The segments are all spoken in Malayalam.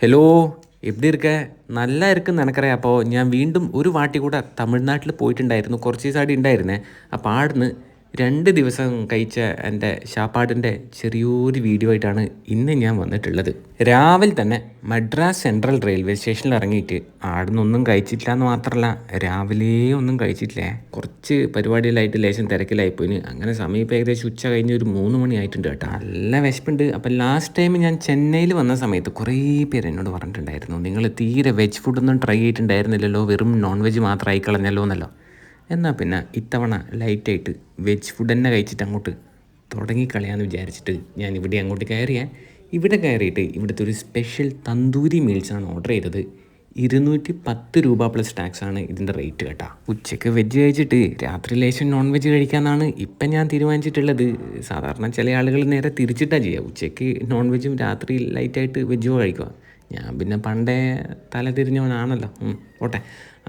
ഹലോ എവിടെ இருக்க நல்லா இருக்குன்னு നിനക്കറിയാം അപ്പോൾ ഞാൻ വീണ്ടും ഒരു വാട്ടി കൂടെ തമിഴ്നാട്ടിൽ പോയിട്ടുണ്ടായിരുന്നു കുറച്ച് ദിവസമായിട്ട് ഉണ്ടായിരുന്നേ അപ്പോൾ ആടുന്ന് രണ്ട് ദിവസം കഴിച്ച എന്റെ ഷാപ്പാടിന്റെ ചെറിയൊരു വീഡിയോ ആയിട്ടാണ് ഇന്ന് ഞാൻ വന്നിട്ടുള്ളത്. രാവിലെ തന്നെ മദ്രാസ് സെൻട്രൽ റെയിൽവേ സ്റ്റേഷനിൽ ഇറങ്ങിയിട്ട് ആടുന്നൊന്നും കഴിച്ചിട്ടില്ല എന്ന് മാത്രമല്ല രാവിലെ ഒന്നും കഴിച്ചിട്ടില്ല. കുറച്ച് പരിപാടികളായിട്ട് ലേശം തിരക്കിലായിപ്പോയിന്. അങ്ങനെ സമയം ഏകദേശം ഉച്ച കഴിഞ്ഞ് ഒരു മൂന്ന് മണി ആയിട്ടുണ്ട് കേട്ടോ. നല്ല വിശപ്പുണ്ട്. അപ്പം ലാസ്റ്റ് ടൈം ഞാൻ ചെന്നൈയിൽ വന്ന സമയത്ത് കുറേ പേര് എന്നോട് പറഞ്ഞിട്ടുണ്ടായിരുന്നു നിങ്ങൾ തീരെ വെജ് ഫുഡൊന്നും ട്രൈ ചെയ്തിട്ടുണ്ടായിരുന്നില്ലല്ലോ? വെറും നോൺ വെജ് മാത്രമായി കളഞ്ഞല്ലോ എന്നല്ലോ. എന്നാൽ പിന്നെ ഇത്തവണ ലൈറ്റായിട്ട് വെജ് ഫുഡ് തന്നെ കഴിച്ചിട്ട് അങ്ങോട്ട് തുടങ്ങിക്കളയാന്ന് വിചാരിച്ചിട്ട് ഞാൻ ഇവിടെ അങ്ങോട്ട് കയറിയാൽ ഇവിടെ കയറിയിട്ട് ഇവിടുത്തെ ഒരു സ്പെഷ്യൽ തന്തൂരി മീൽസാണ് ഓർഡർ ചെയ്തത്. ഇരുന്നൂറ്റി പത്ത് രൂപ പ്ലസ് ടാക്സ് ആണ് ഇതിന്റെ റേറ്റ് കേട്ടോ. ഉച്ചയ്ക്ക് വെജ് കഴിച്ചിട്ട് രാത്രി ലേശം നോൺ വെജ് കഴിക്കാമെന്നാണ് ഇപ്പം ഞാൻ തീരുമാനിച്ചിട്ടുള്ളത്. സാധാരണ ചില ആളുകൾ നേരെ തിരിച്ചിട്ടാണ് ചെയ്യുക ഉച്ചയ്ക്ക് നോൺ വെജും രാത്രി ലൈറ്റായിട്ട് വെജും കഴിക്കുക ഞാൻ പിന്നെ പണ്ടേ തല തിരിഞ്ഞവനാണല്ലോ. ഓട്ടെ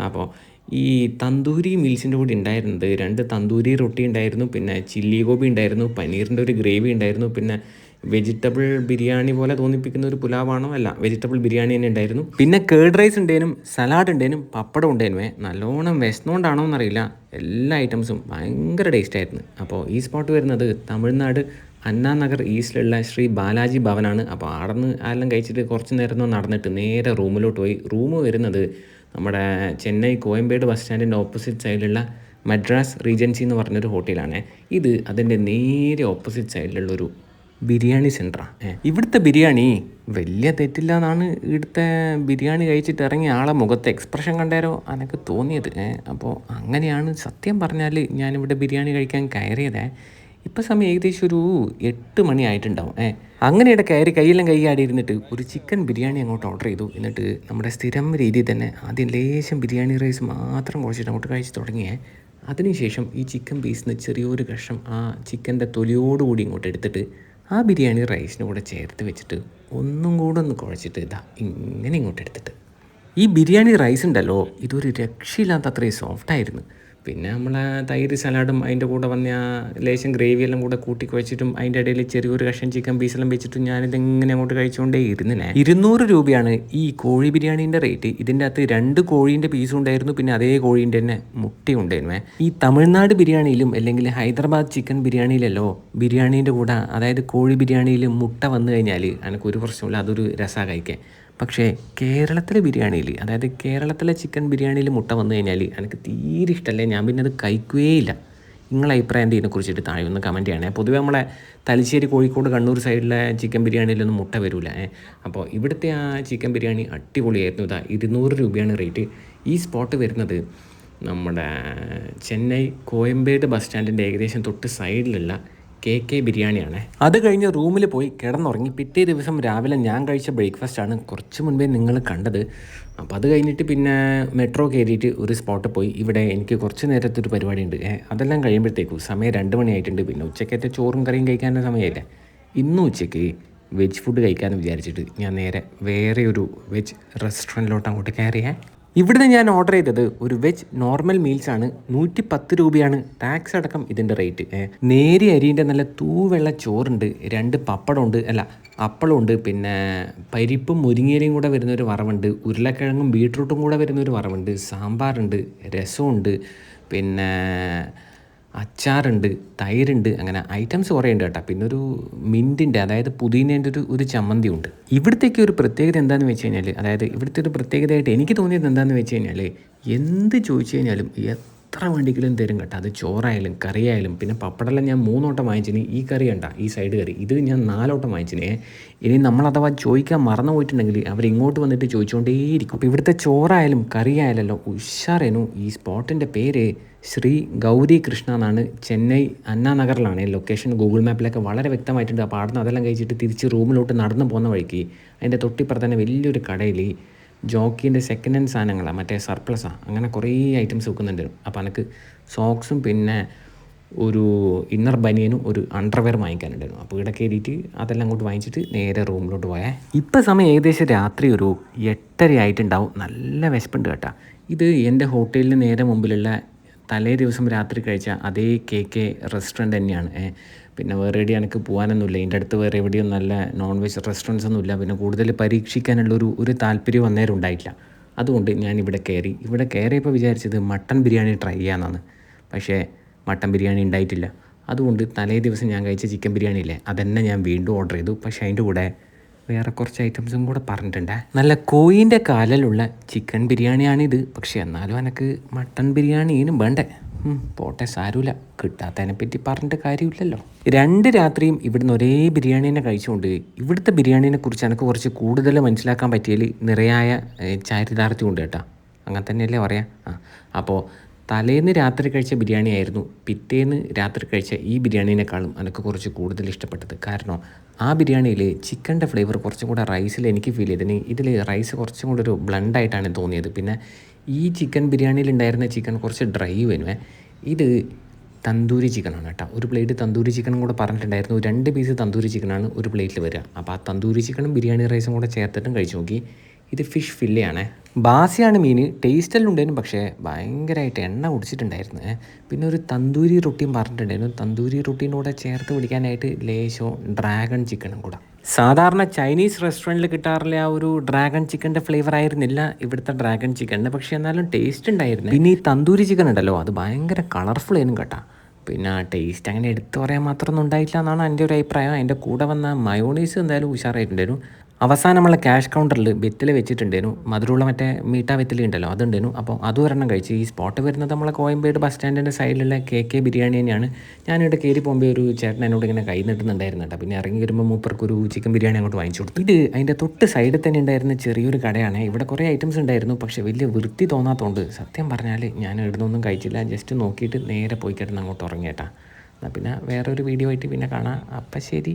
അപ്പോൾ ഈ തന്തൂരി മീൽസിന്റെ കൂടെ ഉണ്ടായിരുന്നത്. രണ്ട് തന്തൂരി റൊട്ടി ഉണ്ടായിരുന്നു പിന്നെ ചില്ലി ഗോബി ഉണ്ടായിരുന്നു പനീറിന്റെ ഒരു ഗ്രേവി ഉണ്ടായിരുന്നു പിന്നെ വെജിറ്റബിൾ ബിരിയാണി പോലെ തോന്നിപ്പിക്കുന്ന ഒരു പുലാവാണോ? അല്ല വെജിറ്റബിൾ ബിരിയാണി തന്നെ ഉണ്ടായിരുന്നു. പിന്നെ കേർഡ് റൈസ് ഉണ്ടേനും സലാഡ് ഉണ്ടേനും പപ്പടം ഉണ്ടേനുമേ നല്ലോണം വിശന്നുകൊണ്ടാണോ എന്നറിയില്ല. എല്ലാ ഐറ്റംസും ഭയങ്കര ടേസ്റ്റ് ആയിരുന്നു. അപ്പോൾ ഈ സ്പോട്ട് വരുന്നത് തമിഴ്നാട് അന്നാനഗർ ഈസ്റ്റിലുള്ള ശ്രീ ബാലാജി ഭവനാണ്. അപ്പോൾ അവിടെ നിന്ന് എല്ലാം കഴിച്ചിട്ട് കുറച്ച് നേരം നടന്നിട്ട് നേരെ റൂമിലോട്ട് പോയി. റൂം വരുന്നത് നമ്മുടെ ചെന്നൈ കോയമ്പേട് ബസ് സ്റ്റാൻഡിന്റെ ഓപ്പോസിറ്റ് സൈഡിലുള്ള മദ്രാസ് റീജൻസി എന്ന് പറഞ്ഞൊരു ഹോട്ടലാണ് ഇത് അതിന്റെ നേരെ ഓപ്പോസിറ്റ് സൈഡിലുള്ളൊരു ബിരിയാണി സെന്ററാണ് ഇവിടുത്തെ ബിരിയാണി വലിയ തെറ്റില്ല എന്നാണ് ഇവിടുത്തെ ബിരിയാണി കഴിച്ചിട്ട് ഇറങ്ങിയ ആളെ മുഖത്തെ എക്സ്പ്രഷൻ കണ്ടേരോ അനക്ക് തോന്നിയത്. അപ്പോൾ അങ്ങനെയാണ് സത്യം പറഞ്ഞാൽ ഞാനിവിടെ ബിരിയാണി കഴിക്കാൻ കയറിയത്. ഇപ്പം സമയം ഏകദേശം ഒരു എട്ട് മണി ആയിട്ടുണ്ടാവും. ഏ അങ്ങനെയുടെ കയറി കയ്യെല്ലാം കൈയാടി ഇരുന്നിട്ട് ഒരു ചിക്കൻ ബിരിയാണി അങ്ങോട്ട് ഓർഡർ ചെയ്തു. എന്നിട്ട് നമ്മുടെ സ്ഥിരം രീതിയിൽ തന്നെ ആദ്യം ലേശം ബിരിയാണി റൈസ് മാത്രം കുഴച്ചിട്ട് അങ്ങോട്ട് കഴിച്ച് തുടങ്ങിയേ. അതിനുശേഷം ഈ ചിക്കൻ പീസിന് ചെറിയൊരു കഷ്ണം ആ ചിക്കന്റെ തൊലിയോടുകൂടി ഇങ്ങോട്ട് എടുത്തിട്ട് ആ ബിരിയാണി റൈസിന് കൂടെ ചേർത്ത് വെച്ചിട്ട് ഒന്നും കൂടെ ഒന്ന് കുഴച്ചിട്ട് ഇതാ ഇങ്ങനെ ഇങ്ങോട്ട് എടുത്തിട്ട്. ഈ ബിരിയാണി റൈസ് ഉണ്ടല്ലോ ഇതൊരു രക്ഷയില്ലാത്ത അത്രയും സോഫ്റ്റായിരുന്നു പിന്നെ നമ്മളെ തൈര് സലാഡും അതിന്റെ കൂടെ വന്ന ആ ലേശം ഗ്രേവി എല്ലാം കൂടെ കൂട്ടി കുഴച്ചിട്ടും അതിന്റെ ഇടയിൽ ചെറിയൊരു കഷ്ണം ചിക്കൻ പീസെല്ലാം വെച്ചിട്ടും ഞാനിതെങ്ങനെ അങ്ങോട്ട് കഴിച്ചുകൊണ്ടേ ഇരുന്നേ ഇരുന്നൂറ് രൂപയാണ് ഈ കോഴി ബിരിയാണീന്റെ റേറ്റ്. ഇതിന്റെ അകത്ത് രണ്ട് കോഴീന്റെ പീസും ഉണ്ടായിരുന്നു. പിന്നെ അതേ കോഴീന്റെ തന്നെ മുട്ടി ഉണ്ടായിരുന്നു. ഈ തമിഴ്നാട് ബിരിയാണിയിലും അല്ലെങ്കിൽ ഹൈദരാബാദ് ചിക്കൻ ബിരിയാണിയിലല്ലോ ബിരിയാണീന്റെ കൂടെ അതായത് കോഴി ബിരിയാണിയിൽ മുട്ട വന്നു കഴിഞ്ഞാൽ എനിക്ക് ഒരു പ്രശ്നമില്ല അതൊരു രസമാണ് കഴിക്കാൻ. പക്ഷേ കേരളത്തിലെ ബിരിയാണിയിൽ അതായത് കേരളത്തിലെ ചിക്കൻ ബിരിയാണിയിൽ മുട്ട വന്നു കഴിഞ്ഞാൽ എനിക്ക് തീരെ ഇഷ്ടമല്ലേ. ഞാൻ പിന്നെ അത് കഴിക്കുകയില്ല നിങ്ങളെ അഭിപ്രായം ഇതിനെ കുറിച്ചിട്ട് താഴെ ഒന്ന് കമന്റ് ചെയ്യണേ. പൊതുവേ നമ്മളെ തലശ്ശേരി കോഴിക്കോട് കണ്ണൂർ സൈഡിലെ ചിക്കൻ ബിരിയാണിയിലൊന്നും മുട്ട വരില്ല അപ്പോൾ ഇവിടുത്തെ ആ ചിക്കൻ ബിരിയാണി അടിപൊളിയായിരുന്നു. ഇതാ ഇരുന്നൂറ് രൂപയാണ് റേറ്റ് ഈ സ്പോട്ട് വരുന്നത് നമ്മുടെ ചെന്നൈ കോയമ്പേട് ബസ് സ്റ്റാൻഡിന്റെ ഏകദേശം തൊട്ട് സൈഡിലുള്ള കെ കെ ബിരിയാണിയാണ്. അത് കഴിഞ്ഞ് റൂമിൽ പോയി കിടന്നുറങ്ങി പിറ്റേ ദിവസം രാവിലെ ഞാൻ കഴിച്ച ബ്രേക്ക്ഫാസ്റ്റാണ് കുറച്ച് മുൻപേ നിങ്ങൾ കണ്ടത്. അപ്പോൾ അത് കഴിഞ്ഞിട്ട് പിന്നെ മെട്രോ കയറിയിട്ട് ഒരു സ്പോട്ടിൽ പോയി. ഇവിടെ എനിക്ക് കുറച്ച് നേരത്തെ ഒരു പരിപാടി ഉണ്ട് അതെല്ലാം കഴിയുമ്പോഴത്തേക്കും സമയം രണ്ട് മണിയായിട്ടുണ്ട്. പിന്നെ ഉച്ചക്കത്തെ ചോറും കറിയും കഴിക്കാനുള്ള സമയമില്ല ഇന്ന് ഉച്ചയ്ക്ക് വെജ് ഫുഡ് കഴിക്കാമെന്ന് വിചാരിച്ചിട്ട് ഞാൻ നേരെ വേറെ ഒരു വെജ് റെസ്റ്റോറന്റിലോട്ട് അങ്ങോട്ട് കയറിയേ. ഇവിടുന്ന് ഞാൻ ഓർഡർ ചെയ്തത് ഒരു വെജ് നോർമൽ മീൽസ് ആണ്. നൂറ്റി പത്ത് രൂപയാണ് ടാക്സ് അടക്കം ഇതിന്റെ റേറ്റ് നേരിയ അരിന്റെ നല്ല തൂവെള്ള ചോറുണ്ട് രണ്ട് പപ്പടമുണ്ട് അല്ല അപ്പളമുണ്ട് പിന്നെ പരിപ്പും മുരിങ്ങയിലയും കൂടെ വരുന്ന ഒരു വറവുണ്ട് ഉരുളക്കിഴങ്ങും ബീട്രൂട്ടും കൂടെ വരുന്ന ഒരു വറവുണ്ട് സാമ്പാറുണ്ട് രസമുണ്ട് പിന്നെ അച്ചാറുണ്ട് തൈരുണ്ട് അങ്ങനെ ഐറ്റംസ് കുറേ ഉണ്ട് കേട്ടോ. പിന്നെ ഒരു മിന്റിന്റെ അതായത് പുതിനേന്റെ ഒരു ഒരു ചമ്മന്തി ഉണ്ട് ഇവിടുത്തേക്ക് ഒരു പ്രത്യേകത എന്താണെന്ന് വെച്ച് കഴിഞ്ഞാൽ അതായത് ഇവിടുത്തെ ഒരു പ്രത്യേകതയായിട്ട് എനിക്ക് തോന്നിയത് എന്താണെന്ന് വെച്ച് കഴിഞ്ഞാൽ എന്ത് ചോദിച്ചു കഴിഞ്ഞാലും എത്ര വേണ്ടിയെങ്കിലും തരും കേട്ടോ. അത് ചോറായാലും കറിയായാലും. പിന്നെ പപ്പടെല്ലാം ഞാൻ മൂന്നോട്ടം വാങ്ങിച്ചിന്. ഈ കറി കണ്ട ഈ സൈഡ് കറി. ഇത് ഞാൻ നാലോട്ടം വാങ്ങിച്ചിനെ. ഇനി നമ്മൾ അഥവാ ചോദിക്കാൻ മറന്നു പോയിട്ടുണ്ടെങ്കിൽ അവർ ഇങ്ങോട്ട് വന്നിട്ട് ചോദിച്ചുകൊണ്ടേയിരിക്കും അപ്പോൾ ഇവിടുത്തെ ചോറായാലും കറിയായാലല്ലോ. ഉഷാറേനു. ഈ സ്പോട്ടിന്റെ പേര് ശ്രീ ഗൗരി കൃഷ്ണ എന്നാണ്. ചെന്നൈ അന്നാനഗറിലാണ് ലൊക്കേഷൻ ഗൂഗിൾ മാപ്പിലൊക്കെ വളരെ വ്യക്തമായിട്ടുണ്ട്. അപ്പോൾ അവിടുന്ന് അതെല്ലാം കഴിച്ചിട്ട് തിരിച്ച് റൂമിലോട്ട് നടന്നു പോകുന്ന വഴിക്ക്. അതിന്റെ തൊട്ടിപ്പുറത്ത് തന്നെ വലിയൊരു കടയിൽ ജോക്കീന്റെ സെക്കൻഡ് ഹാൻഡ് സാധനങ്ങളാണ് മറ്റേ സർപ്ലസാണ് അങ്ങനെ കുറേ ഐറ്റംസ് വെക്കുന്നുണ്ട്. അപ്പോൾ എനിക്ക് സോക്സും പിന്നെ ഒരു ഇന്നർ ബനിയനും ഒരു അണ്ടർവെയർ വാങ്ങിക്കാനുണ്ടായിരുന്നു. അപ്പോൾ ഇവിടെ കയറിയിട്ട് അതെല്ലാം അങ്ങോട്ട് വാങ്ങിച്ചിട്ട് നേരെ റൂമിലോട്ട് പോയാൽ ഇപ്പോൾ സമയം ഏകദേശം രാത്രി ഒരു എട്ടര ആയിട്ടുണ്ടാവും നല്ല വിശപ്പുണ്ട് കേട്ടോ. ഇത് എന്റെ ഹോട്ടലിന് നേരെ മുമ്പിലുള്ള തലേ ദിവസം രാത്രി കഴിച്ച അതേ കെ കെ റെസ്റ്റോറന്റ് തന്നെയാണ്. പിന്നെ വേറെ എവിടെ എനിക്ക് പോകാനൊന്നുമില്ല ഇതിന്റെ അടുത്ത് വേറെ എവിടെയും നല്ല നോൺ വെജ് റെസ്റ്റോറന്റ്സ് ഒന്നുമില്ല പിന്നെ കൂടുതൽ പരീക്ഷിക്കാനുള്ളൊരു ഒരു താല്പര്യം അന്നേരം ഉണ്ടായിട്ടില്ല. അതുകൊണ്ട് ഞാൻ ഇവിടെ കയറി. ഇവിടെ കയറിയപ്പോൾ വിചാരിച്ചത് മട്ടൻ ബിരിയാണി ട്രൈ ചെയ്യാമെന്നാണ് പക്ഷേ മട്ടൻ ബിരിയാണി ഉണ്ടായിട്ടില്ല. അതുകൊണ്ട് തലേ ദിവസം ഞാൻ കഴിച്ച ചിക്കൻ ബിരിയാണി ഇല്ലേ അതന്നെ ഞാൻ വീണ്ടും ഓർഡർ ചെയ്തു. പക്ഷേ അതിന്റെ കൂടെ വേറെ കുറച്ച് ഐറ്റംസും കൂടെ പറഞ്ഞിട്ടുണ്ട്. നല്ല കോയിന്റെ കാലിലുള്ള ചിക്കൻ ബിരിയാണിയാണിത്. പക്ഷേ എന്നാലും എനിക്ക് മട്ടൻ ബിരിയാണിയും വേണ്ടേ? പോട്ടെ സാരമില്ല കിട്ടാത്തതിനെ പറ്റി പറഞ്ഞിട്ട് കാര്യമില്ലല്ലോ. രണ്ട് രാത്രിയും ഇവിടുന്ന് ഒരേ ബിരിയാണി തന്നെ കഴിച്ചുകൊണ്ട് ഇവിടുത്തെ ബിരിയാണിനെ കുറിച്ച് എനിക്ക് കുറച്ച് കൂടുതൽ മനസ്സിലാക്കാൻ പറ്റിയതിൽ നിറയായ ഏഹ്, ചാരിതാർത്ഥ്യം ഉണ്ട് കേട്ടോ. അങ്ങനെ തന്നെയല്ലേ പറയാം? ആ അപ്പോൾ തലേന്ന് രാത്രി കഴിച്ച ബിരിയാണി ആയിരുന്നു. പിറ്റേന്ന് രാത്രി കഴിച്ച ഈ ബിരിയാണീനേക്കാളും എനിക്ക് കുറച്ച് കൂടുതൽ ഇഷ്ടപ്പെട്ടത്. കാരണം ആ ബിരിയാണിയിൽ ചിക്കന്റെ ഫ്ലേവർ കുറച്ചും കൂടെ റൈസിൽ എനിക്ക് ഫീൽ ചെയ്തതിന് ഇതിൽ റൈസ് കുറച്ചും കൂടെ ഒരു ബ്ലണ്ടായിട്ടാണ് തോന്നിയത്. പിന്നെ ഈ ചിക്കൻ ബിരിയാണിയിൽ ഉണ്ടായിരുന്ന ചിക്കൻ കുറച്ച് ഡ്രൈ വരുവേ ഇത് തന്തൂരി ചിക്കനാണ് കേട്ടോ. ഒരു പ്ലേറ്റ് തന്തൂരി ചിക്കനും കൂടെ പറഞ്ഞിട്ടുണ്ടായിരുന്നു. രണ്ട് പീസ് തന്തൂരി ചിക്കനാണ് ഒരു പ്ലേറ്റിൽ വരിക. അപ്പോൾ ആ തന്തൂരി ചിക്കനും ബിരിയാണി റൈസും കൂടെ ചേർത്തിട്ടും കഴിച്ചു നോക്കി. ഇത് ഫിഷ് ഫില്ലയാണ് ബാസിയാണ് മീൻ ടേസ്റ്റെല്ലാം ഉണ്ടായിരുന്നു പക്ഷേ ഭയങ്കരമായിട്ട് എണ്ണ കുടിച്ചിട്ടുണ്ടായിരുന്നു. പിന്നെ ഒരു തന്തൂരി റൊട്ടിയും പറഞ്ഞിട്ടുണ്ടായിരുന്നു. തന്തൂരി റൊട്ടീന്റെ ചേർത്ത് പിടിക്കാനായിട്ട് ലേശോ ഡ്രാഗൺ ചിക്കനും കൂടെ. സാധാരണ ചൈനീസ് റെസ്റ്റോറന്റിൽ കിട്ടാറില്ല ആ ഒരു ഡ്രാഗൺ ചിക്കന്റെ ഫ്ലേവർ ആയിരുന്നില്ല ഇവിടുത്തെ ഡ്രാഗൺ ചിക്കന്റെ പക്ഷെ എന്നാലും ടേസ്റ്റ് ഉണ്ടായിരുന്നു. പിന്നെ ഈ തന്തൂരി ചിക്കൻ ഉണ്ടല്ലോ അത് ഭയങ്കര കളർഫുൾ ആയിരുന്നു കേട്ടോ. പിന്നെ ടേസ്റ്റ് അങ്ങനെ എടുത്തു പറയാൻ മാത്രമൊന്നും ഉണ്ടായിട്ടില്ല എന്നാണ് എന്റെ ഒരു അഭിപ്രായം. അതിന്റെ കൂടെ വന്ന മയോണീസ് എന്തായാലും ഉഷാറായിട്ടുണ്ടായിരുന്നു. അവസാനം നമ്മളെ ക്യാഷ് കൗണ്ടറിൽ വെറ്റിൽ വെച്ചിട്ടുണ്ടായിരുന്നു മധുരമുള്ള മറ്റേ മീട്ട വെറ്റില ഉണ്ടല്ലോ അതുണ്ടായിരുന്നു അപ്പോൾ അത് ഒരെണ്ണം കഴിച്ച് ഈ സ്പോട്ട് വരുന്നത് നമ്മളെ കോയമ്പേട് ബസ് സ്റ്റാൻഡിന്റെ സൈഡിലുള്ള കെ കെ ബിരിയാണി തന്നെയാണ്. ഞാനിവിടെ കയറി പോകുമ്പോൾ ഒരു ചേട്ടൻ എന്നോട് ഇങ്ങനെ കൈ നീട്ടുന്നുണ്ടായിരുന്നു കേട്ടോ. പിന്നെ ഇറങ്ങി വരുമ്പോൾ മൂപ്പർക്ക് ഒരു ചിക്കൻ ബിരിയാണി അങ്ങോട്ട് വാങ്ങിച്ചു കൊടുത്തു. ഇത് അതിന്റെ തൊട്ട് സൈഡിൽ തന്നെ ഉണ്ടായിരുന്ന ചെറിയൊരു കടയാണ്. ഇവിടെ കുറേ ഐറ്റംസ് ഉണ്ടായിരുന്നു പക്ഷേ വലിയ വൃത്തി തോന്നാത്തതുകൊണ്ട് സത്യം പറഞ്ഞാൽ ഞാൻ ഇവിടുന്നൊന്നും കഴിച്ചില്ല. ജസ്റ്റ് നോക്കിയിട്ട് നേരെ പോയി കിടന്ന് അങ്ങോട്ട് ഉറങ്ങിയേട്ടാ എന്നാൽ പിന്നെ വേറൊരു വീഡിയോ ആയിട്ട് പിന്നെ കാണാം. അപ്പം ശരി.